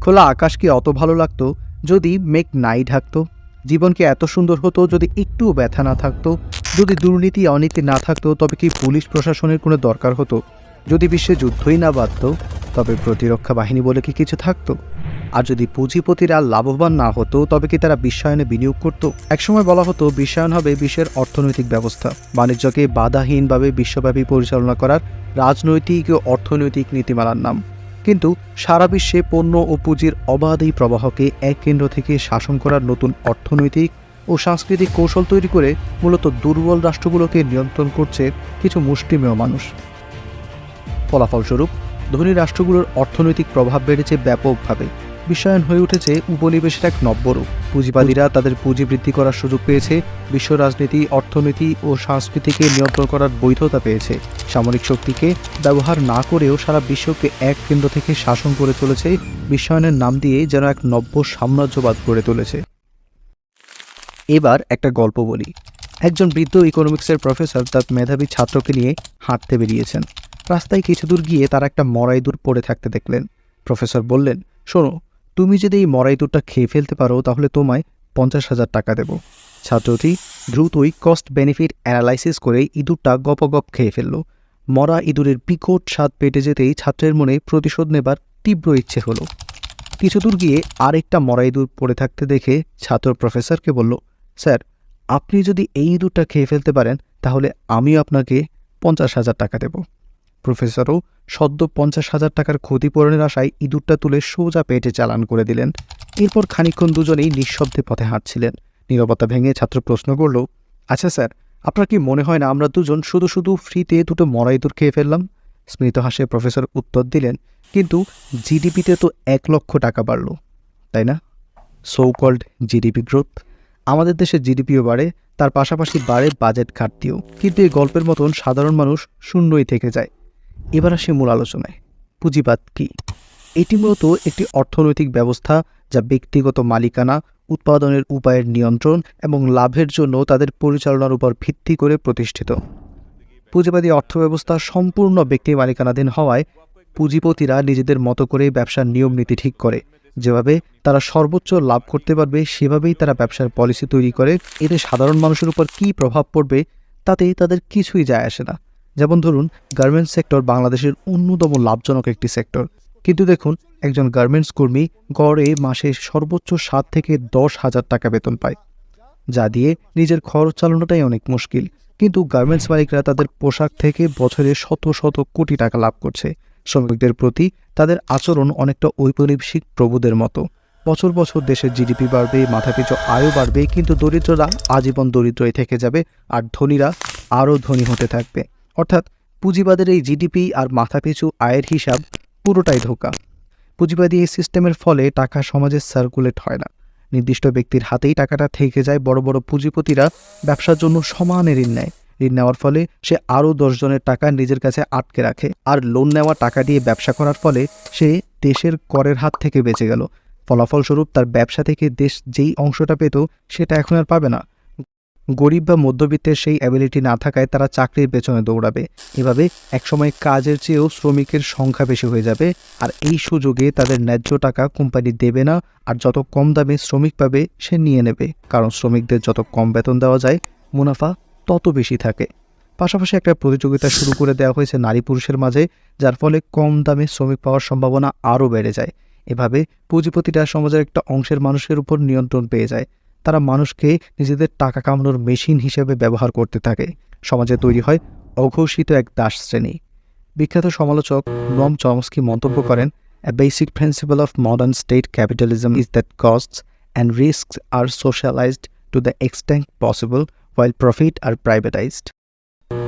খোলা আকাশ কি অত ভালো লাগতো যদি মেঘ নাই ঢাকতো জীবন কি এত সুন্দর হতো যদি একটুও ব্যথা না থাকতো, যদি দুর্নীতি, অনীতি না থাকতো তবে কি পুলিশ প্রশাসনের কোনো দরকার হতো? যদি বিশ্বে যুদ্ধই না বাঁধত, তবে প্রতিরক্ষা বাহিনী বলে কি কিছু থাকতো? আর যদি পুঁজিপতিরা লাভবান না হতো, তবে কি তারা বিশ্বায়নে বিনিয়োগ করত? একসময় বলা হতো, বিশ্বায়ন হবে বিশ্বের অর্থনৈতিক ব্যবস্থা। বাণিজ্যকে বাধাহীনভাবে বিশ্বব্যাপী পরিচালনা করার রাজনৈতিক ও অর্থনৈতিক নীতিমালার নাম। কিন্তু সারা বিশ্বে পণ্য ও পুঁজির অবাধ এই প্রবাহকে এক কেন্দ্র থেকে শাসন করার নতুন অর্থনৈতিক ও সাংস্কৃতিক কৌশল তৈরি করে মূলত দুর্বল রাষ্ট্রগুলোকে নিয়ন্ত্রণ করছে কিছু মুষ্টিমেয় মানুষ। ফলাফলস্বরূপ, ধনী রাষ্ট্রগুলোর অর্থনৈতিক প্রভাব বেড়েছে ব্যাপকভাবে। বিশ্বায়ন হয়ে উঠেছে উপনিবেশের এক নব্যরূপ। পুঁজিবাদীরা তাদের পুঁজি বৃদ্ধি করার সুযোগ পেয়েছে, বিশ্ব রাজনীতি, অর্থনীতি ও সংস্কৃতিকে নিয়ন্ত্রণ করার বৈধতা পেয়েছে। সামরিক শক্তিকে ব্যবহার না করেও সারা বিশ্বকে এক কেন্দ্র থেকে শাসন করে চলেছে বিশ্বায়নের নাম দিয়ে যেন এক নব্য সাম্রাজ্যবাদ গড়ে তুলেছে। এবার একটা গল্প বলি। একজন বৃদ্ধ ইকোনমিক্সের প্রফেসর তার মেধাবী ছাত্রকে নিয়ে হাঁটতে বেরিয়েছেন। রাস্তায় কিছু দূর গিয়ে তার একটা মরাই দূর পড়ে থাকতে দেখলেন। প্রফেসর বললেন, শোনো তুমি যদি এই মরাই দূরটা খেয়ে ফেলতে পারো, তাহলে তোমায় পঞ্চাশ হাজার টাকা দেব। ছাত্রটি দ্রুতই কস্ট বেনিফিট অ্যানালাইসিস করে ইঁদুরটা গপগপ খেয়ে ফেলল। মরা ইঁদুরের বিকট স্বাদ পেটে যেতেই ছাত্রের মনে প্রতিশোধ নেবার তীব্র ইচ্ছে হলো। কিছু দূর গিয়ে আরেকটা মরা ইঁদুর পড়ে থাকতে দেখে ছাত্র প্রফেসরকে বলল, স্যার, আপনি যদি এই ইঁদুরটা খেয়ে ফেলতে পারেন, তাহলে আমিও আপনাকে পঞ্চাশ হাজার টাকা দেব। প্রফেসরও সদ্য পঞ্চাশ হাজার টাকার ক্ষতিপূরণের আশায় ইঁদুরটা তুলে সোজা পেটে চালান করে দিলেন। এরপর খানিকক্ষণ দুজনেই নিঃশব্দে পথে হাঁটছিলেন। নীরবতা ভেঙে ছাত্র প্রশ্ন করল আচ্ছা স্যার, আপনার কি মনে হয় না আমরা দুজন শুধু শুধু ফ্রিতে দুটো মরা ইঁদুর খেয়ে ফেললাম? স্মৃত হাসে প্রফেসর উত্তর দিলেন, কিন্তু জিডিপিতে তো এক লক্ষ টাকা বাড়ল, তাই না? সো কল্ড জিডিপি গ্রোথ আমাদের দেশে জিডিপিও বাড়ে, তার পাশাপাশি বাড়ে বাজেট ঘাটতিও। কিন্তু এই গল্পের মতন সাধারণ মানুষ শূন্যই থেকে যায়। এবার আসে মূল আলোচনায়। পুঁজিবাদ কি? এটি মূলত একটি অর্থনৈতিক ব্যবস্থা যা ব্যক্তিগত মালিকানা, উৎপাদনের উপায়ের নিয়ন্ত্রণ এবং লাভের জন্য তাদের পরিচালনার উপর ভিত্তি করে প্রতিষ্ঠিত। পুঁজিবাদী অর্থব্যবস্থা সম্পূর্ণ ব্যক্তি মালিকানাধীন হওয়ায় পুঁজিপতিরা নিজেদের মতো করে ব্যবসার নিয়ম নীতি ঠিক করে। যেভাবে তারা সর্বোচ্চ লাভ করতে পারবে, সেভাবেই তারা ব্যবসার পলিসি তৈরি করে। এতে সাধারণ মানুষের উপর কী প্রভাব পড়বে, তাতে তাদের কিছুই যায় আসে না। যেমন ধরুন গার্মেন্টস সেক্টর বাংলাদেশের অন্যতম লাভজনক একটি সেক্টর কিন্তু দেখুন, একজন গার্মেন্টস কর্মী গড়ে মাসে সর্বোচ্চ সাত থেকে দশ হাজার টাকা বেতন পায়। যা দিয়ে নিজের খরচ চালানোটাই অনেক মুশকিল। কিন্তু গার্মেন্টস মালিকরা তাদের পোশাক থেকে বছরে শত শত কোটি টাকা লাভ করছে। শ্রমিকদের প্রতি তাদের আচরণ অনেকটা ঔপনিবেশিক প্রভুদের মতো। বছর বছর দেশের জিডিপি বাড়বে, মাথাপিছু আয়ও বাড়বে, কিন্তু দরিদ্ররা আজীবন দরিদ্রই থেকে যাবে, আর ধনীরা আরও ধনী হতে থাকবে। অর্থাৎ পুঁজিবাদের এই জিডিপি আর মাথাপিছু আয়ের হিসাব পুরোটাই ধোকা। পুঁজিবাদী এই সিস্টেমের ফলে টাকা সমাজে সার্কুলেট হয় না। নির্দিষ্ট ব্যক্তির হাতেই টাকাটা থেকে যায়, বড় বড় পুঁজিপতিরা ব্যবসার জন্য সমানে ঋণ নেয়। ঋণ নেওয়ার ফলে সে আরও দশজনের টাকা নিজের কাছে আটকে রাখে আর লোন নেওয়া টাকা দিয়ে ব্যবসা করার ফলে সে দেশের করের হাত থেকে বেঁচে গেল। ফলাফলস্বরূপ তার ব্যবসা থেকে দেশ যেই অংশটা পেত, সেটা এখন আর পাবে না। গরিব বা মধ্যবিত্তের সেই অ্যাবিলিটি না থাকায় তারা চাকরির পেছনে দৌড়াবে। এভাবে একসময় কাজের চেয়েও শ্রমিকের সংখ্যা বেশি হয়ে যাবে। আর এই সুযোগে তাদের ন্যায্য টাকা কোম্পানি দেবে না, আর যত কম দামে শ্রমিক পাবে, সে নিয়ে নেবে। কারণ শ্রমিকদের যত কম বেতন দেওয়া যায়, মুনাফা তত বেশি থাকে। পাশাপাশি একটা প্রতিযোগিতা শুরু করে দেওয়া হয়েছে নারী পুরুষের মাঝে, যার ফলে কম দামে শ্রমিক পাওয়ার সম্ভাবনা আরও বেড়ে যায়। এভাবে পুঁজিপতিরা সমাজের একটা অংশের মানুষের উপর নিয়ন্ত্রণ পেয়ে যায়। তারা মানুষকে নিজেদের টাকা কামানোর মেশিন হিসেবে ব্যবহার করতে থাকে। সমাজে তৈরি হয় অঘোষিত এক দাস শ্রেণি। বিখ্যাত সমালোচক নম চমস্কি মন্তব্য করেন, A basic principle of modern state capitalism is that costs and risks are socialized to the extent possible while profit are privatized.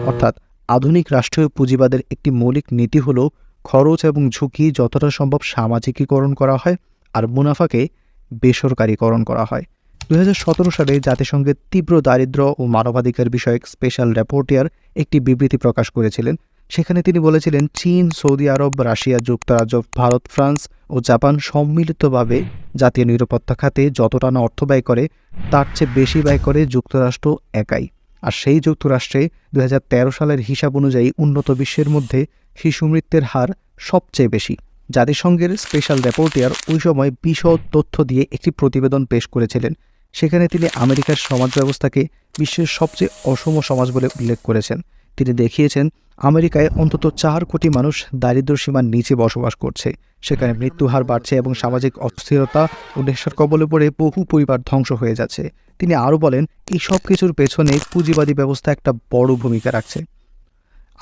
অর্থাৎ আধুনিক রাষ্ট্রীয় পুঁজিবাদের একটি মৌলিক নীতি হল, খরচ এবং ঝুঁকি যতটা সম্ভব সামাজিকীকরণ করা হয় আর মুনাফাকে বেসরকারীকরণ করা হয়। দুই হাজার সতেরো সালে জাতিসংঘের তীব্র দারিদ্র ও মানবাধিকার বিষয়ক স্পেশাল রেপোর্টিয়ার একটি বিবৃতি প্রকাশ করেছিলেন। সেখানে তিনি বলেছিলেন, চীন, সৌদি আরব, রাশিয়া, যুক্তরাজ্য, ভারত, ফ্রান্স ও জাপান সম্মিলিতভাবে জাতীয় নিরাপত্তা খাতে যতটা না অর্থ ব্যয় করে, তার চেয়ে বেশি ব্যয় করে যুক্তরাষ্ট্র একাই। আর সেই যুক্তরাষ্ট্রে দুই হাজার তেরো সালের হিসাব অনুযায়ী উন্নত বিশ্বের মধ্যে শিশু মৃত্যুর হার সবচেয়ে বেশি। জাতিসংঘের স্পেশাল রিপোর্টার ওই সময় বিশদ তথ্য দিয়ে একটি প্রতিবেদন পেশ করেছিলেন। সেখানে তিনি আমেরিকার সমাজ ব্যবস্থাকে বিশ্বের সবচেয়ে অসম সমাজ বলে উল্লেখ করেছেন। তিনি দেখিয়েছেন, আমেরিকায় অন্তত চার কোটি মানুষ দারিদ্র্য সীমার নিচে বসবাস করছে। সেখানে মৃত্যুহার বাড়ছে এবং সামাজিক অস্থিরতা ও নেশার কবলে পড়ে বহু পরিবার ধ্বংস হয়ে যাচ্ছে। তিনি আরও বলেন, এই সব কিছুর পেছনে পুঁজিবাদী ব্যবস্থা একটা বড় ভূমিকা রাখছে।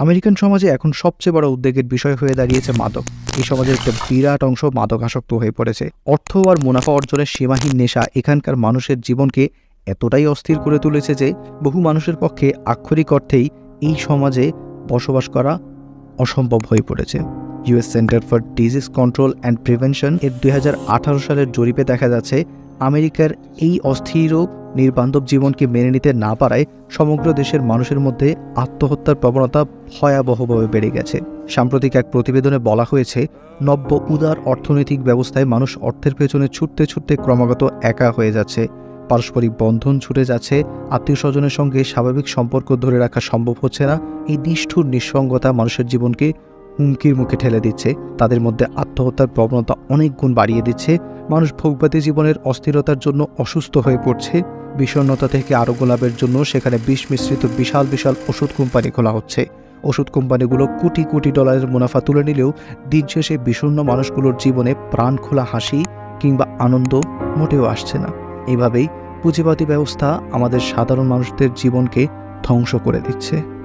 আমেরিকান সমাজে এখন সবচেয়ে বড় উদ্বেগের বিষয় হয়ে দাঁড়িয়েছে মাদক। এই সমাজের একটা বিরাট অংশ মাদকাসক্ত হয়ে পড়েছে। অর্থ আর মুনাফা অর্জনের সীমাহীন নেশা এখানকার মানুষের জীবনকে এতটাই অস্থির করে তুলেছে যে বহু মানুষের পক্ষে আক্ষরিক অর্থেই এই সমাজে বসবাস করা অসম্ভব হয়ে পড়েছে। US centre for disease control and prevention এর দুই হাজার আঠারো সালের জরিপে দেখা যাচ্ছে, আমেরিকার এই অস্থির নির্বান্ধব জীবনকে মেনে নিতে না পারায় সমগ্র দেশের মানুষের মধ্যে আত্মহত্যার প্রবণতা ভয়াবহভাবে বেড়ে গেছে। সাম্প্রতিক এক প্রতিবেদনে বলা হয়েছে, নব্য উদার অর্থনৈতিক ব্যবস্থায় মানুষ অর্থের পেছনে ছুটতে ছুটতে ক্রমাগত একা হয়ে যাচ্ছে। পারস্পরিক বন্ধন ছুটে যাচ্ছে আত্মীয় স্বজনের সঙ্গে স্বাভাবিক সম্পর্ক ধরে রাখা সম্ভব হচ্ছে না। এই নিষ্ঠুর নিঃসঙ্গতা মানুষের জীবনকে হুমকির মুখে ঠেলে দিচ্ছে। তাদের মধ্যে আত্মহত্যার প্রবণতা অনেক গুণ বাড়িয়ে দিচ্ছে। মানুষ ভোগবাদী জীবনের অস্থিরতার জন্য অসুস্থ হয়ে পড়ছে। বিষণ্ণতা থেকে আরোগ্য লাভের জন্য সেখানে বিষ মিশ্রিত বিশাল বিশাল ওষুধ কোম্পানি খোলা হচ্ছে। ওষুধ কোম্পানিগুলো কোটি কোটি ডলারের মুনাফা তুলে নিলেও দিন শেষে বিষণ্ন মানুষগুলোর জীবনে প্রাণ খোলা হাসি কিংবা আনন্দ মোটেও আসছে না। এভাবেই পুঁজিবাদী ব্যবস্থা আমাদের সাধারণ মানুষদের জীবনকে ধ্বংস করে দিচ্ছে।